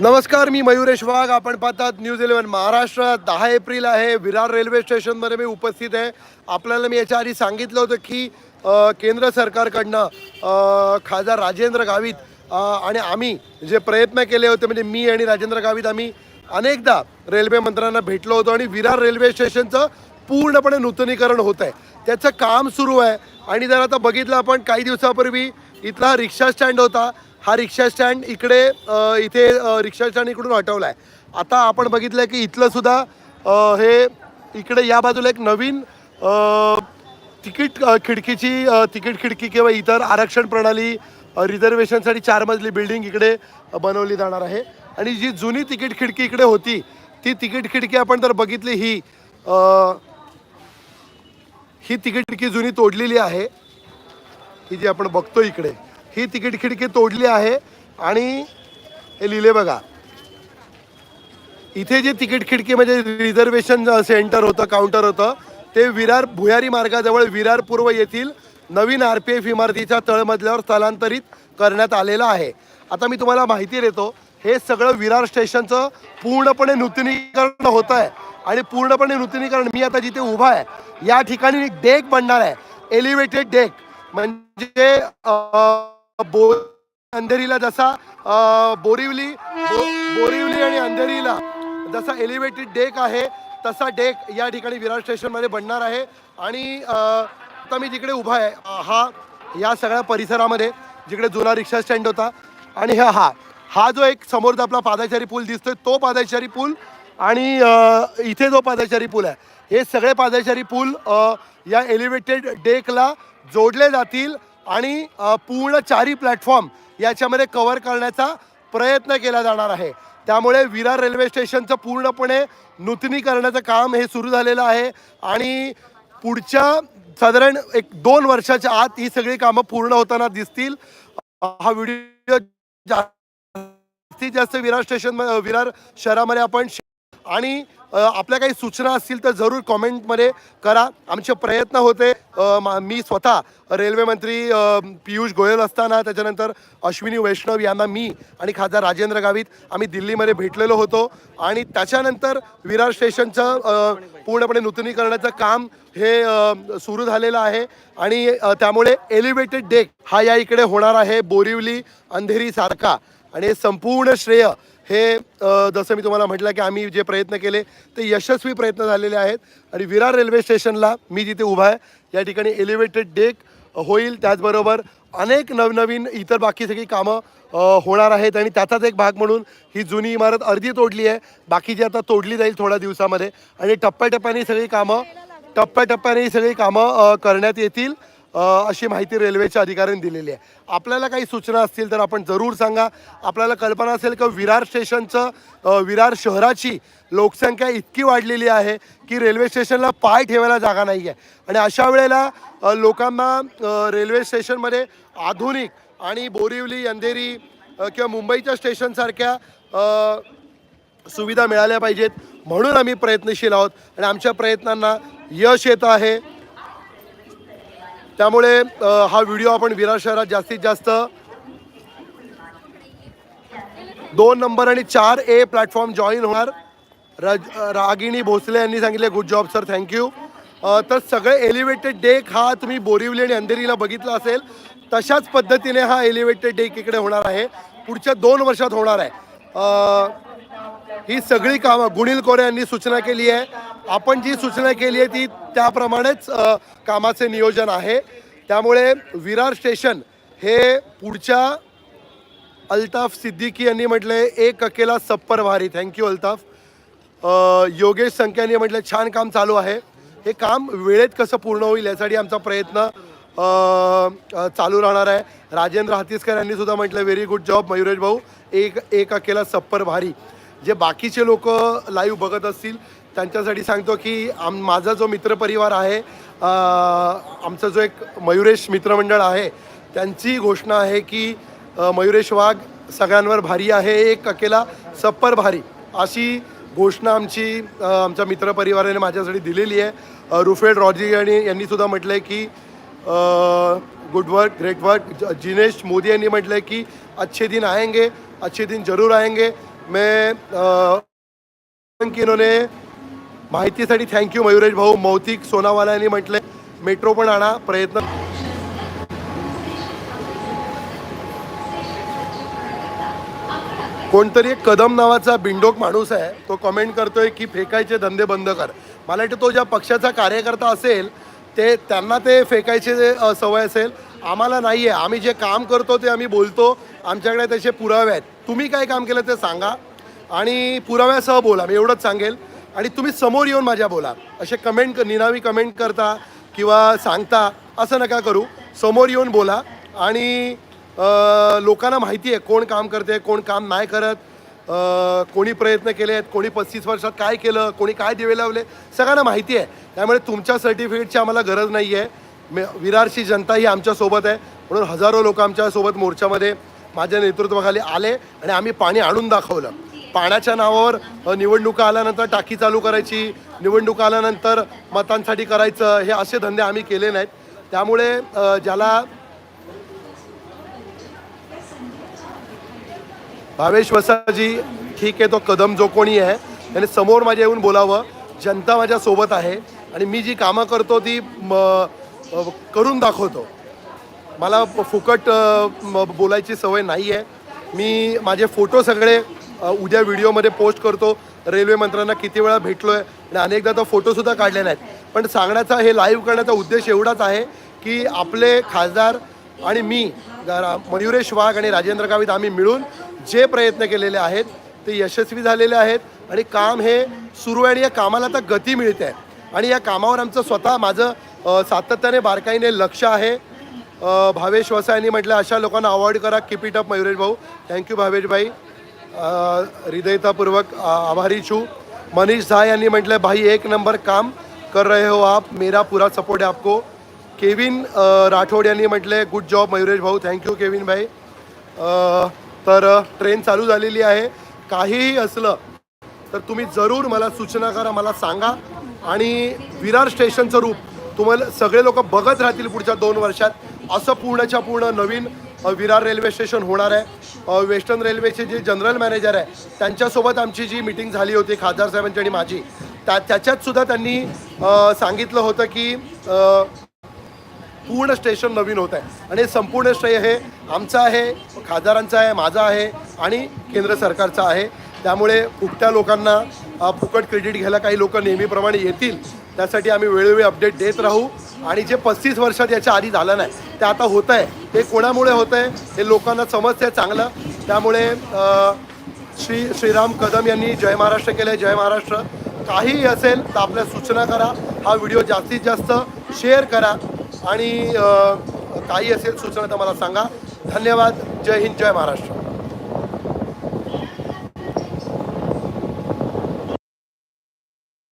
नमस्कार मी मयुरेश वाघ. आपण पाहतात न्यूज इलेव्हन महाराष्ट्र दहा एप्रिल आहे. विरार रेल्वे स्टेशनमध्ये मी उपस्थित आहे. आपल्याला मी याच्या आधी सांगितलं होतं की अ, केंद्र सरकारकडनं खासदार राजेंद्र गावित अ, आणि आम्ही जे प्रयत्न केले होते म्हणजे मी आणि राजेंद्र गावित आम्ही अनेकदा रेल्वे मंत्र्यांना भेटलो होतो आणि विरार रेल्वे स्टेशनचं पूर्णपणे नूतनीकरण होत आहे. त्याचं काम सुरू आहे. आणि जर आता बघितलं आपण काही दिवसापूर्वी इथला रिक्षा स्टँड होता. हा रिक्षा स्टँड इकडे इथे रिक्षा स्टँड इकडून हटवला आहे आता आपण बघितलं की इथलं सुद्धा हे इकडे या बाजूला एक नवीन तिकीट खिडकीची तिकीट खिडकी किंवा इतर आरक्षण प्रणाली रिझर्वेशनसाठी चार मजली बिल्डिंग इकडे बनवली जाणार आहे. आणि जी जुनी तिकीट खिडकी इकडे होती ती तिकीट खिडकी आपण जर बघितली ही ही तिकीट खिडकी जुनी तोडलेली आहे. ही जी आपण बघतो इकडे ही तिकीट खिडकी तोडली आहे आणि हे लिहिले बघा. इथे जे तिकीट खिडकी म्हणजे रिझर्वेशन सेंटर होतं काउंटर होतं ते विरार भुयारी मार्गाजवळ विरार पूर्व येथील नवीन आर पी एफ इमारतीच्या तळमजल्यावर स्थलांतरित करण्यात आलेलं आहे. आता मी तुम्हाला माहिती देतो हे सगळं विरार स्टेशनचं पूर्णपणे नूतनीकरण होतं आहे आणि पूर्णपणे नूतनीकरण मी आता जिथे उभा आहे या ठिकाणी एक डेक बनणार आहे. एलिव्हेटेड डेक म्हणजे बो अंधेरीला जसा बोरिवली बो- बोरिवली आणि अंधेरीला जसा एलिव्हेटेड डेक आहे तसा डेक या ठिकाणी विरार स्टेशनमध्ये बनणार आहे. आणि आता मी जिकडे उभा आहे हा या सगळ्या परिसरामध्ये जिकडे जुना रिक्षा स्टँड होता. आणि हा हा हा जो एक समोरचा आपला पादाचारी पूल दिसतोय तो पादाचारी पूल आणि इथे जो पादाचारी पूल आहे हे सगळे पादाचारी पूल या एलिव्हेटेड डेकला जोडले जातील. आणि पूर्ण चारी प्लॅटफॉर्म याच्यामध्ये कव्हर करण्याचा प्रयत्न केला जाणार आहे. त्यामुळे विरार रेल्वे स्टेशनचं पूर्णपणे नूतनीकरणाचं काम हे सुरू झालेलं आहे आणि पुढच्या साधारण एक दोन वर्षाच्या आत ही सगळी कामं पूर्ण होताना दिसतील. हा व्हिडिओ जास्तीत जास्त विरार स्टेशन विरार शहरामध्ये आपण आणि आपल्या काही सूचना असतील तर जरूर कॉमेंटमध्ये करा. आमचे प्रयत्न होते मा- मी स्वतः रेल्वे मंत्री पियुष गोयल असताना त्याच्यानंतर अश्विनी वैष्णव यांना मी आणि खासदार राजेंद्र गावित आम्ही दिल्लीमध्ये भेटलेलो होतो. आणि त्याच्यानंतर विरार स्टेशनचं पूर्णपणे नूतनीकरणाचं काम हे सुरू झालेलं आहे. आणि त्यामुळे एलिव्हेटेड डेक हा या इकडे होणार आहे बोरिवली अंधेरीसारखा. आणि संपूर्ण श्रेय हे जसं मी तुम्हाला म्हटलं की आम्ही जे प्रयत्न केले ते यशस्वी प्रयत्न झालेले आहेत. आणि विरार रेल्वे स्टेशनला मी जिथे उभा आहे या ठिकाणी एलिव्हेटेड डेक होईल. त्याचबरोबर अनेक नवनवीन इतर बाकी सगळी कामं होणार आहेत. आणि त्याचाच एक भाग म्हणून ही जुनी इमारत अर्धी तोडली आहे. बाकीची आता तोडली जाईल थोड्या दिवसामध्ये. आणि टप्प्याटप्प्याने सगळी कामं टप्प्याटप्प्याने ही सगळी कामं करण्यात येतील. अशी माहिती रेल्वेच्या अधिकाऱ्यांनी दिलेली आहे. आपल्याला काही सूचना असतील तर आपण जरूर सांगा. आपल्याला कल्पना असेल की विरार स्टेशनचं विरार शहराची लोकसंख्या इतकी वाढलेली आहे की रेल्वे स्टेशनला पाय ठेवायला जागा नाही आहे. आणि अशा वेळेला लोकांना रेल्वे स्टेशनमध्ये आधुनिक आणि बोरिवली अंधेरी किंवा मुंबईच्या स्टेशनसारख्या सुविधा मिळाल्या पाहिजेत. म्हणून आम्ही प्रयत्नशील आहोत. आणि आमच्या प्रयत्नांना यश येत आहे. त्यामुळे हा व्हिडिओ आपण विरार शहरात जास्तीत जास्त दोन नंबर आणि चार ए प्लॅटफॉर्म जॉईन होणार. रज रागिणी भोसले यांनी सांगितले गुड जॉब सर थँक्यू तर सगळे एलिव्हेटेड डेक हा तुम्ही बोरिवली आणि अंधेरीला बघितला असेल तशाच पद्धतीने हा एलिव्हेटेड डेक इकडे होणार आहे. पुढच्या दोन वर्षात होणार आहे. ही सगळी कामं गुणील कोरे यांनी सूचना केली आहे. आपण जी सूचना केली आहे ती त्याप्रमाणेच कामाचे नियोजन आहे. त्यामुळे विरार स्टेशन हे पुढच्या अल्ताफ सिद्दीकी यांनी म्हटले एक अकेला सप्पर भारी थँक्यू अल्ताफ. योगेश संख्या यांनी म्हटलं छान काम चालू आहे. हे काम वेळेत कसं पूर्ण होईल यासाठी आमचा प्रयत्न चालू राहणार आहे. राजेंद्र हातीसकर यांनी सुद्धा म्हटलं व्हेरी गुड जॉब मयुरेश भाऊ. एक एक अकेला सप्पर भारी जे बाकीचे लोक लाईव्ह बघत असतील त्यांच्यासाठी सांगतो की आम माझा जो मित्रपरिवार आहे आमचा जो एक मयुरेश मित्रमंडळ आहे त्यांची घोषणा आहे की मयुरेश वाघ सगळ्यांवर भारी आहे एक अकेला सप्पर भारी अशी घोषणा आमची आमच्या मित्रपरिवाराने माझ्यासाठी दिलेली आहे. रुफेड रॉजी यांनी यांनीसुद्धा म्हटलं आहे की good work great work Jinesh Modi यांनी म्हटलं आहे की अच्छे दिन आएंगे अच्छे दिन जरूर आएंगे. मैं अ, की इन्होंने माहितीसाठी थँक्यू मयुरेश भाऊ मौतिक सोनावाला यांनी म्हटले मेट्रो पण आणा प्रयत्न कोणतरी एक कदम नावाचा बिंडोक माणूस आहे तो कमेंट करतोय की फेकायचे धंदे बंद कर. मला वाटतं तो ज्या पक्षाचा कार्यकर्ता असेल ते त्यांना ते फेकायचे जे, सवय असेल आम्हाला नाही आहे आम्ही जे काम करतो ते आम्ही बोलतो. आमच्याकडे त्याचे पुरावे आहेत. तुम्ही काय काम केलं ते सांगा. आणि पुराव्यासह बोला. मी एवढंच सांगेल. आणि तुम्ही समोर येऊन माझ्या बोला. असे कमेंट निनावी कमेंट करता किंवा सांगता असं नका करू. समोर येऊन बोला. आणि लोकांना माहिती आहे कोण काम करते कोण काम नाही करत. कोणी प्रयत्न केले आहेत कोणी पस्तीस वर्षात काय केलं कोणी काय दिवे लावले सगळ्यांना माहिती आहे. त्यामुळे तुमच्या सर्टिफिकेटची आम्हाला गरज नाही आहे मे विरारची जनता ही आमच्यासोबत आहे. म्हणून हजारो लोक आमच्यासोबत मोर्चामध्ये माझ्या नेतृत्वाखाली आले आणि आम्ही पाणी आणून दाखवलं. पाण्याच्या नावावर निवडणुका आल्यानंतर टाकी चालू करायची निवडणुका आल्यानंतर मतांसाठी करायचं हे असे धंदे आम्ही केले नाहीत. त्यामुळे ज्याला भावेश वसाजी ठीक आहे तो कदम जो कोणी आहे. त्याने समोर माझ्या येऊन बोलावं. जनता माझ्या सोबत आहे. आणि मी जी कामं करतो ती करून दाखवतो. मला फुकट बोलायची सवय नाही आहे मी माझे फोटो सगळे उद्या व्हिडिओमध्ये पोस्ट करतो. रेल्वे मंत्र्यांना किती वेळा भेटलो आहे आणि अनेकदा तो फोटोसुद्धा काढले नाहीत. पण सांगण्याचा हे लाईव्ह करण्याचा उद्देश एवढाच आहे की आपले खासदार आणि मी मयुरेश वाघ आणि राजेंद्र गावित आम्ही मिळून जे प्रयत्न केलेले आहेत ते यशस्वी झालेले आहेत आणि काम हे सुरू आहे आणि या कामाला आता गती मिळते आहे. आणि या कामावर आमचं स्वतः माझं सातत्याने बारकाईने लक्ष आहे. भावेश वसा यांनी म्हटलं अशा लोकांना अवॉइड करा कीप इट अप मयुरेश भाऊ. थँक्यू भावेश भाई. हृदयतापूर्वक आभारी छू. मनीष झा यांनी म्हटलं भाई एक नंबर काम कर रहे हो आप. मेरा पूरा सपोर्ट है आपको. केविन राठोड यांनी म्हटले गुड जॉब मयुरेश भाऊ. थँक्यू केविन भाई. तर ट्रेन चालू झालेली आहे. काहीही असलं तर तुम्ही जरूर मला सूचना करा मला सांगा. आणि विरार स्टेशनचं रूप तुम्हाला सगळे लोक बघत राहतील पुढच्या दोन वर्षात. असं पूर्णच्या पूर्ण नवीन विरार रेल्वे स्टेशन होणार आहे. वेस्टर्न रेल्वेचे जे जनरल मॅनेजर आहे त्यांच्यासोबत आमची जी मिटिंग झाली होती खासदार साहेबांची आणि माझी त्या त्याच्यातसुद्धा त्यांनी सांगितलं होतं की पूर्ण स्टेशन नवीन होत आहे. आणि हे संपूर्ण श्रेय हे आमचं आहे खासदारांचं आहे माझं आहे आणि केंद्र सरकारचं आहे. त्यामुळे फुकट्या लोकांना फुकट क्रेडिट घ्यायला काही लोक नेहमीप्रमाणे येतील. त्यासाठी आम्ही वेळोवेळी अपडेट देत राहू. आणि जे पस्तीस वर्षात याच्या आधी झालं नाही ते आता होतं आहे. हे कोणामुळे होतं आहे? हे लोकांना समजतं चांगलं. त्यामुळे श्री श्रीराम कदम यांनी जय महाराष्ट्र केलं जय महाराष्ट्र. काहीही असेल तर आपल्या सूचना करा. हा व्हिडिओ जास्तीत जास्त शेअर करा. आणि काही असेल सूचना तर मला सांगा. धन्यवाद. जय हिंद जय महाराष्ट्र.